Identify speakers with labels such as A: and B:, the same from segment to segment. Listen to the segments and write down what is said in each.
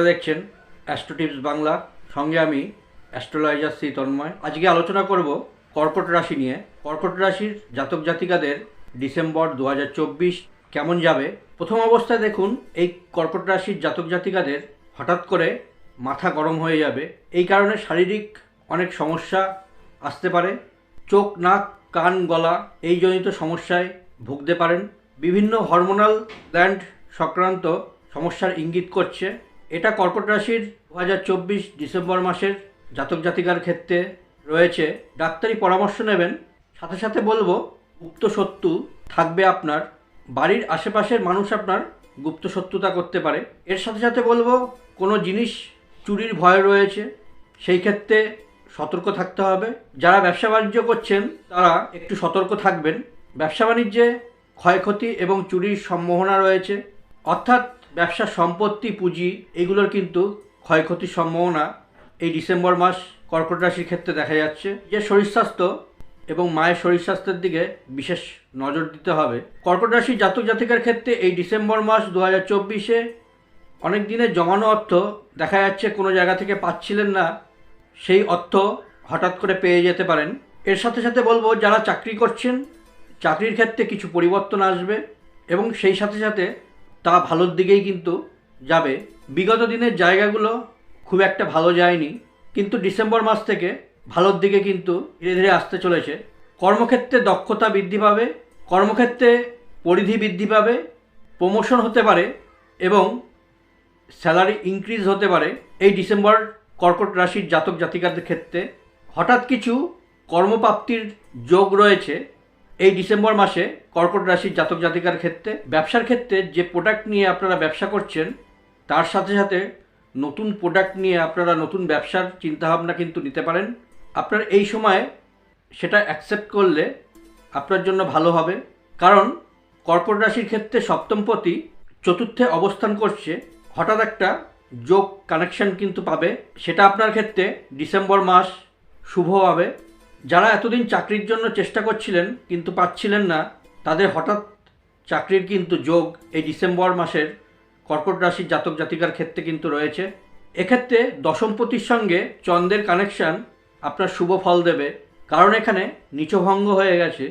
A: আপনারা দেখছেন astro tips Bangla সঙ্গে আমি অ্যাস্ট্রোলজার শ্রী তন্ময়। আজকে আলোচনা করব কর্কট রাশি নিয়ে। কর্কট রাশির জাতক জাতিকাদের ডিসেম্বর দু হাজার চব্বিশ কেমন যাবে? প্রথম অবস্থায় দেখুন, এই কর্কট রাশির জাতক জাতিকাদের হঠাৎ করে মাথা গরম হয়ে যাবে। এই কারণে শারীরিক অনেক সমস্যা আসতে পারে। চোখ, নাক, কান, গলা এই জনিত সমস্যায় ভুগতে পারেন। বিভিন্ন হরমোনাল গ্ল্যান্ড সংক্রান্ত সমস্যার ইঙ্গিত করছে। এটা কর্কট রাশির দু হাজার চব্বিশ ডিসেম্বর মাসের জাতক জাতিকার ক্ষেত্রে রয়েছে। ডাক্তারি পরামর্শ নেবেন। সাথে সাথে বলব, গুপ্ত শত্রু থাকবে আপনার। বাড়ির আশেপাশের মানুষ আপনার গুপ্ত শত্রুতা করতে পারে। এর সাথে সাথে বলব, কোনো জিনিস চুরির ভয় রয়েছে, সেই ক্ষেত্রে সতর্ক থাকতে হবে। যারা ব্যবসা বাণিজ্য করছেন, তারা একটু সতর্ক থাকবেন। ব্যবসা বাণিজ্যে ক্ষয়ক্ষতি এবং চুরির সম্ভাবনা রয়েছে। অর্থাৎ ব্যবসার সম্পত্তি পুঁজি, এগুলোর কিন্তু ক্ষয়ক্ষতির সম্ভাবনা এই ডিসেম্বর মাস কর্কট রাশির ক্ষেত্রে দেখা যাচ্ছে। যে শরীর স্বাস্থ্য এবং মায়ের শরীর স্বাস্থ্যের দিকে বিশেষ নজর দিতে হবে। কর্কট রাশির জাতক জাতিকার ক্ষেত্রে এই ডিসেম্বর মাস দু হাজার চব্বিশে অনেক দিনের জমানো অর্থ দেখা যাচ্ছে কোনো জায়গা থেকে পাচ্ছিলেন না, সেই অর্থ হঠাৎ করে পেয়ে যেতে পারেন। এর সাথে সাথে বলব, যারা চাকরি করছেন, চাকরির ক্ষেত্রে কিছু পরিবর্তন আসবে এবং সেই সাথে সাথে তা ভালোর দিকেই কিন্তু যাবে। বিগত দিনের জায়গাগুলো খুব একটা ভালো যায়নি, কিন্তু ডিসেম্বর মাস থেকে ভালোর দিকে কিন্তু ধীরে ধীরে আসতে চলেছে। কর্মক্ষেত্রে দক্ষতা বৃদ্ধি পাবে, কর্মক্ষেত্রে পরিধি বৃদ্ধি পাবে প্রমোশন হতে পারে এবং স্যালারি ইনক্রিজ হতে পারে। এই ডিসেম্বর কর্কট রাশির জাতক জাতিকাদের ক্ষেত্রে হঠাৎ কিছু কর্মপ্রাপ্তির যোগ রয়েছে। এই ডিসেম্বর মাসে কর্কট রাশির জাতক জাতিকার ক্ষেত্রে, ব্যবসার ক্ষেত্রে যে প্রোডাক্ট নিয়ে আপনারা ব্যবসা করছেন, তার সাথে সাথে নতুন প্রোডাক্ট নিয়ে আপনারা নতুন ব্যবসার চিন্তাভাবনা কিন্তু নিতে পারেন। আপনার এই সময় সেটা অ্যাকসেপ্ট করলে আপনার জন্য ভালো হবে। কারণ কর্কট রাশির ক্ষেত্রে সপ্তমপতি চতুর্থে অবস্থান করছে, হঠাৎ একটা যোগ কানেকশন কিন্তু পাবে। সেটা আপনার ক্ষেত্রে ডিসেম্বর মাস শুভ হবে। যারা এতদিন চাকরির জন্য চেষ্টা করছিলেন, কিন্তু পাচ্ছিলেন না, তাদের হঠাৎ চাকরির কিন্তু যোগ এই ডিসেম্বর মাসের কর্কট রাশির জাতক জাতিকার ক্ষেত্রে কিন্তু রয়েছে। এক্ষেত্রে দশমপতির সঙ্গে চন্দ্রের কানেকশান আপনার শুভ ফল দেবে, কারণ এখানে নিচভঙ্গ হয়ে গেছে।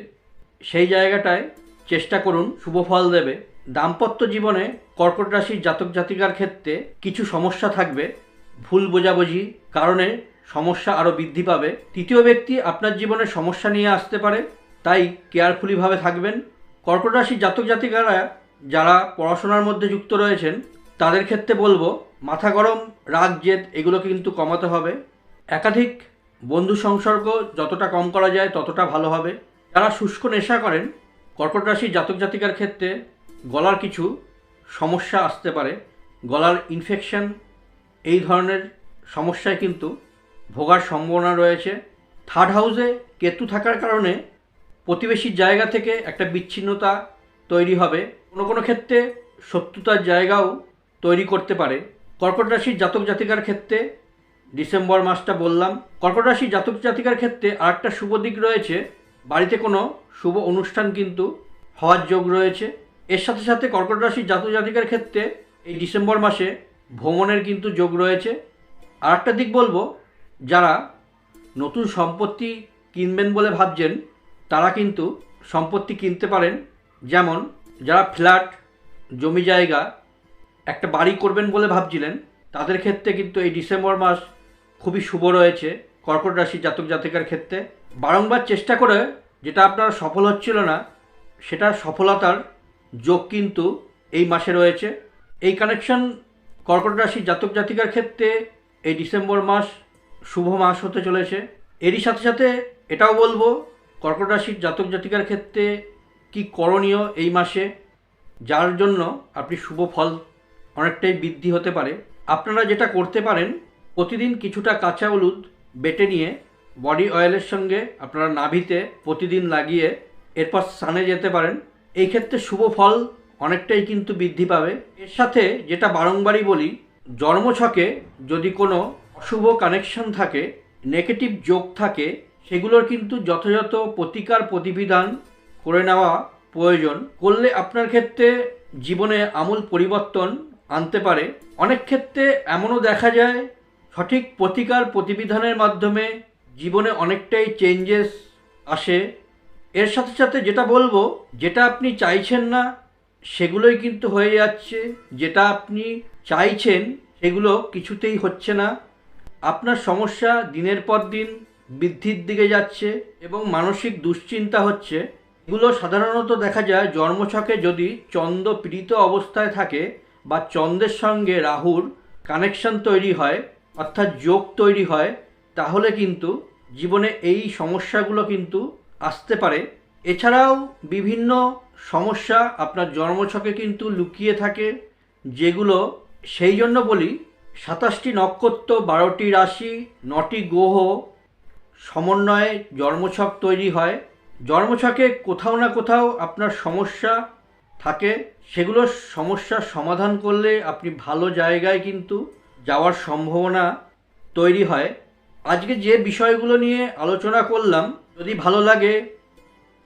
A: সেই জায়গাটায় চেষ্টা করুন, শুভ ফল দেবে। দাম্পত্য জীবনে কর্কট রাশির জাতক জাতিকার ক্ষেত্রে কিছু সমস্যা থাকবে, ভুল বোঝাবুঝি কারণে সমস্যা আরও বৃদ্ধি পাবে। তৃতীয় ব্যক্তি আপনার জীবনে সমস্যা নিয়ে আসতে পারে, তাই কেয়ারফুলিভাবে থাকবেন। কর্কট রাশির জাতক জাতিকারা যারা পড়াশোনার মধ্যে যুক্ত রয়েছেন, তাদের ক্ষেত্রে বলব, মাথা গরম, রাগ, জেদ, এগুলোকে কিন্তু কমাতে হবে। একাধিক বন্ধু সংসর্গ যতটা কম করা যায় ততটা ভালো হবে। যারা শুষ্ক নেশা করেন, কর্কট রাশির জাতক জাতিকার ক্ষেত্রে গলার কিছু সমস্যা আসতে পারে। গলার ইনফেকশন এই ধরনের সমস্যায় কিন্তু ভোগার সম্ভাবনা রয়েছে। থার্ড হাউসে কেতু থাকার কারণে প্রতিবেশীর জায়গা থেকে একটা বিচ্ছিন্নতা তৈরি হবে। কোনো কোনো ক্ষেত্রে শত্রুতার জায়গাও তৈরি করতে পারে। কর্কট রাশির জাতক জাতিকার ক্ষেত্রে ডিসেম্বর মাসটা বললাম। কর্কট রাশির জাতক জাতিকার ক্ষেত্রে আরেকটা শুভ দিক রয়েছে। বাড়িতে কোনো শুভ অনুষ্ঠান কিন্তু হওয়ার যোগ রয়েছে। এর সাথে সাথে কর্কট রাশির জাতক জাতিকার ক্ষেত্রে এই ডিসেম্বর মাসে ভ্রমণের কিন্তু যোগ রয়েছে। আর একটা দিক বলব যারা নতুন সম্পত্তি কিনবেন বলে ভাবছেন, তারা কিন্তু সম্পত্তি কিনতে পারেন। যেমন যারা ফ্ল্যাট, জমি জায়গা, একটা বাড়ি করবেন বলে ভাবছিলেন, তাদের ক্ষেত্রে কিন্তু এই ডিসেম্বর মাস খুবই শুভ রয়েছে কর্কট রাশি জাতক জাতিকার ক্ষেত্রে। বারংবার চেষ্টা করে যেটা আপনার সফল হচ্ছিল না, সেটা সফলতার যোগ কিন্তু এই মাসে রয়েছে। এই কানেকশন কর্কট রাশির জাতক জাতিকার ক্ষেত্রে এই ডিসেম্বর মাস শুভ মাস হতে চলেছে। এরই সাথে সাথে এটাও বলব, কর্কট রাশির জাতক জাতিকার ক্ষেত্রে কি করণীয় এই মাসে? যার জন্য আপনি শুভ ফল অনেকটাই বৃদ্ধি হতে পারে। আপনারা যেটা করতে পারেন, প্রতিদিন কিছুটা কাঁচা হলুদ বেটে নিয়ে বডি অয়েলের সঙ্গে আপনারা নাভিতে প্রতিদিন লাগিয়ে এরপর স্নানে যেতে পারেন। এই ক্ষেত্রে শুভ ফল অনেকটাই কিন্তু বৃদ্ধি পাবে। এর সাথে যেটা বারংবারই বলি, জন্মছকে যদি কোনো অশুভ কানেকশন থাকে নেগেটিভ যোগ থাকে, সেগুলোর কিন্তু যথাযথ প্রতিকার প্রতিবিধান করে নেওয়া প্রয়োজন। করলে আপনার ক্ষেত্রে জীবনে আমূল পরিবর্তন আনতে পারে। অনেক ক্ষেত্রে এমনও দেখা যায়, সঠিক প্রতিকার প্রতিবিধানের মাধ্যমে জীবনে অনেকটাই চেঞ্জেস আসে। এর সাথে সাথে যেটা বলব, যেটা আপনি চাইছেন না, সেগুলোই কিন্তু হয়ে যাচ্ছে। যেটা আপনি চাইছেন, সেগুলো কিছুতেই হচ্ছে না। আপনার সমস্যা দিনের পর দিন বৃদ্ধির দিকে যাচ্ছে এবং মানসিক দুশ্চিন্তা হচ্ছে। এগুলো সাধারণত দেখা যায় জন্মছকে যদি চন্দ্র পীড়িত অবস্থায় থাকে বা চন্দ্রের সঙ্গে রাহুর কানেকশন তৈরি হয়, অর্থাৎ যোগ তৈরি হয়, তাহলে কিন্তু জীবনে এই সমস্যাগুলো কিন্তু আসতে পারে। এছাড়াও বিভিন্ন সমস্যা আপনার জন্মছকে কিন্তু লুকিয়ে থাকে, যেগুলো সেই জন্য বলি সাতাশটি নক্ষত্র, বারোটি রাশি, নটি গ্রহ সমন্বয়ে জন্মছক তৈরি হয়। জন্মছকে কোথাও না কোথাও আপনার সমস্যা থাকে। সেগুলো সমস্যার সমাধান করলে আপনি ভালো জায়গায় কিন্তু যাওয়ার সম্ভাবনা তৈরি হয়। আজকে যে বিষয়গুলো নিয়ে আলোচনা করলাম, যদি ভালো লাগে,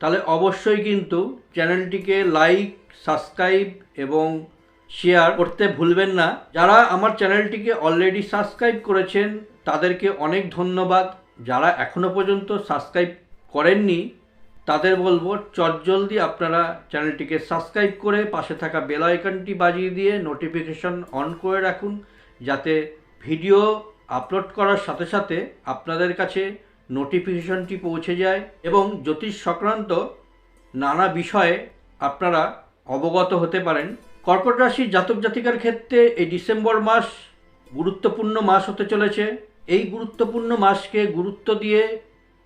A: তাহলে অবশ্যই কিন্তু চ্যানেলটিকে লাইক, সাবস্ক্রাইব এবং শেয়ার করতে ভুলবেন না। যারা আমার চ্যানেলটিকে অলরেডি সাবস্ক্রাইব করেছেন, তাদেরকে অনেক ধন্যবাদ। যারা এখনও পর্যন্ত সাবস্ক্রাইব করেননি, তাদের বলব চটজলদি আপনারা চ্যানেলটিকে সাবস্ক্রাইব করে পাশে থাকা বেল আইকনটি বাজিয়ে দিয়ে নোটিফিকেশন অন করে রাখুন, যাতে ভিডিও আপলোড করার সাথে সাথে আপনাদের কাছে নোটিফিকেশনটি পৌঁছে যায় এবং জ্যোতিষ সংক্রান্ত নানা বিষয়ে আপনারা অবগত হতে পারেন। কর্কট রাশির জাতক জাতিকার ক্ষেত্রে এই ডিসেম্বর মাস গুরুত্বপূর্ণ মাস হতে চলেছে। এই গুরুত্বপূর্ণ মাসকে গুরুত্ব দিয়ে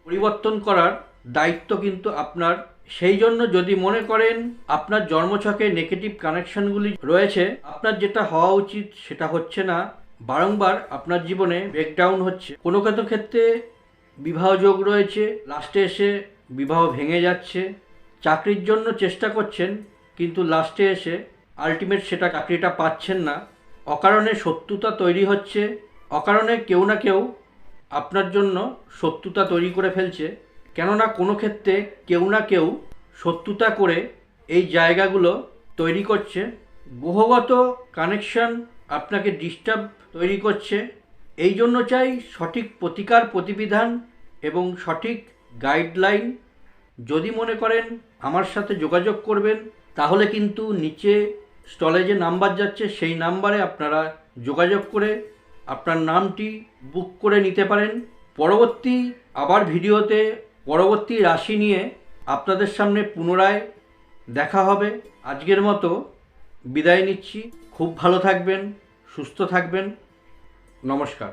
A: পরিবর্তন করার দায়িত্ব কিন্তু আপনার। সেই জন্য যদি মনে করেন আপনার জন্মছকে নেগেটিভ কানেকশনগুলি রয়েছে, আপনার যেটা হওয়া উচিত সেটা হচ্ছে না। বারংবার আপনার জীবনে ব্রেকডাউন হচ্ছে। কোনো কোনো ক্ষেত্রে বিবাহ যোগ রয়েছে লাস্টে এসে বিবাহ ভেঙে যাচ্ছে। চাকরির জন্য চেষ্টা করছেন, কিন্তু লাস্টে এসে আলটিমেট সেটা চাকরিটা পাচ্ছেন না। অকারণে শত্রুতা তৈরি হচ্ছে, অকারণে কেউ না কেউ আপনার জন্য শত্রুতা তৈরি করে ফেলছে। কেননা কোনো ক্ষেত্রে কেউ না কেউ শত্রুতা করে এই জায়গাগুলো তৈরি করছে। গ্রহগত কানেকশন আপনাকে ডিস্টার্ব তৈরি করছে। এই জন্য চাই সঠিক প্রতিকার প্রতিবিধান এবং সঠিক গাইডলাইন যদি মনে করেন আমার সাথে যোগাযোগ করবেন, তাহলে কিন্তু নিচে স্টলে যে নাম্বার যাচ্ছে, সেই নাম্বারে আপনারা যোগাযোগ করে আপনার নামটি বুক করে নিতে পারেন। পরবর্তী আবার ভিডিওতে পরবর্তী রাশি নিয়ে আপনাদের সামনে পুনরায় দেখা হবে। আজকের মতো বিদায় নিচ্ছি। খুব ভালো থাকবেন, সুস্থ থাকবেন। নমস্কার।